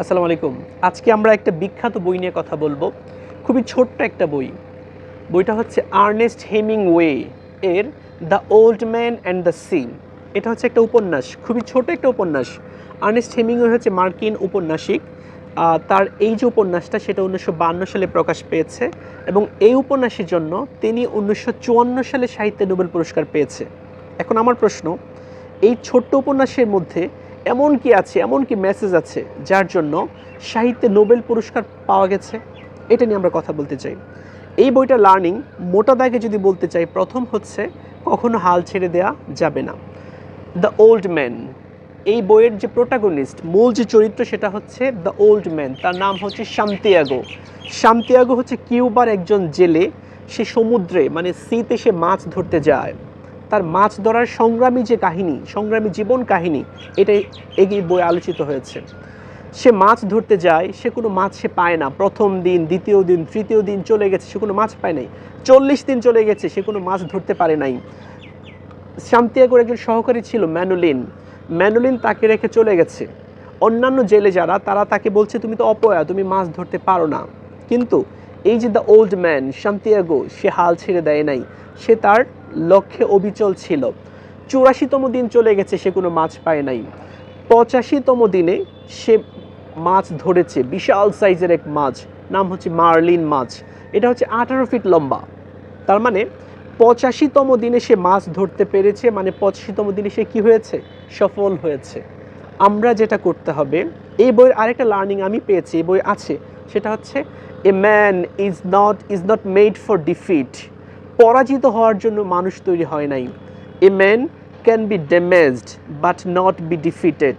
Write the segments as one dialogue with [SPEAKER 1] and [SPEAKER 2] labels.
[SPEAKER 1] আসসালামু আলাইকুম। আজকে আমরা একটা বিখ্যাত বই নিয়ে কথা বলব। খুবই ছোট্ট একটা বই। বইটা হচ্ছে আর্নেস্ট হেমিং ওয়ে এর the old man and the sea এটা হচ্ছে একটা উপন্যাস, খুবই ছোট একটা উপন্যাস। আর্নেস্ট হেমিংওয়ে হচ্ছে মার্কিন উপন্যাসিক। তার এই যে উপন্যাসটা সেটা উনিশশো সালে প্রকাশ পেয়েছে এবং এই উপন্যাসের জন্য তিনি উনিশশো চুয়ান্ন সালে সাহিত্যে নোবেল পুরস্কার পেয়েছে। এখন আমার প্রশ্ন, এই ছোট্ট উপন্যাসের মধ্যে এমন কি আছে, এমন কি মেসেজ আছে যার জন্য সাহিত্যে নোবেল পুরস্কার পাওয়া গেছে? এটা নিয়ে আমরা কথা বলতে চাই। এই বইটা লার্নিং মোটা দাগে যদি বলতে চাই, প্রথম হচ্ছে কখনো হাল ছেড়ে দেওয়া যাবে না। দ্য ওল্ড ম্যান এই বইয়ের যে প্রোটাগনিস্ট মূল যে চরিত্র সেটা হচ্ছে দ্য ওল্ড ম্যান তার নাম হচ্ছে শান্তিয়াগো শান্তিয়াগো হচ্ছে কিউবার একজন জেলে, সে সমুদ্রে মানে সিতে সে মাছ ধরতে যায়। তার মাছ ধরার সংগ্রামী যে কাহিনী, সংগ্রামী জীবন কাহিনী, এটাই এগিয়ে বই আলোচিত হয়েছে। সে মাছ ধরতে যায়, সে কোনো মাছ সে পায় না। প্রথম দিন, দ্বিতীয় দিন, তৃতীয় দিন চলে গেছে, সে কোনো মাছ পায় নাই। চল্লিশ দিন চলে গেছে, সে কোনো মাছ ধরতে পারে নাই। শান্তিয়াগোর একজন সহকারী ছিল, ম্যানুলিন। ম্যানুলিন তাকে রেখে চলে গেছে। অন্যান্য জেলে যারা, তারা তাকে বলছে, তুমি তো অপয়া, তুমি মাছ ধরতে পারো না। কিন্তু এই যে দ্য ওল্ড ম্যান শান্তিয়াগো সে হাল ছেড়ে দেয় নাই। সে তার লক্ষ্যে অবিচল ছিল। চুরাশিতম দিন চলে গেছে, সে কোনো মাছ পায় নাই। পঁচাশিতম দিনে সে মাছ ধরেছে, বিশাল সাইজের এক মাছ, নাম হচ্ছে মার্লিন মাছ। এটা হচ্ছে আঠারো ফিট লম্বা। তার মানে পঁচাশিতম দিনে সে মাছ ধরতে পেরেছে মানে পঁচাশিতম দিনে সে কি হয়েছে? সফল হয়েছে। আমরা যেটা করতে হবে, এই বইয়ের আরেকটা লার্নিং আমি পেয়েছি, এই বই আছে, সেটা হচ্ছে a man is not is not made for defeat পরাজিত হওয়ার জন্য মানুষ তৈরি হয় নাই। A man can be damaged but not be defeated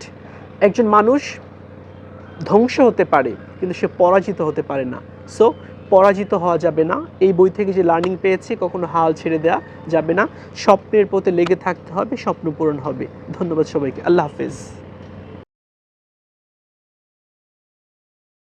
[SPEAKER 1] একজন মানুষ ধ্বংস হতে পারে, কিন্তু সে পরাজিত হতে পারে না। সো পরাজিত হওয়া যাবে না। এই বই থেকে যে লার্নিং পেয়েছি, কখনো হাল ছেড়ে দেওয়া যাবে না। স্বপ্নের পথে লেগে থাকতে হবে, স্বপ্ন পূরণ হবে। ধন্যবাদ সবাইকে। আল্লাহ হাফেজ।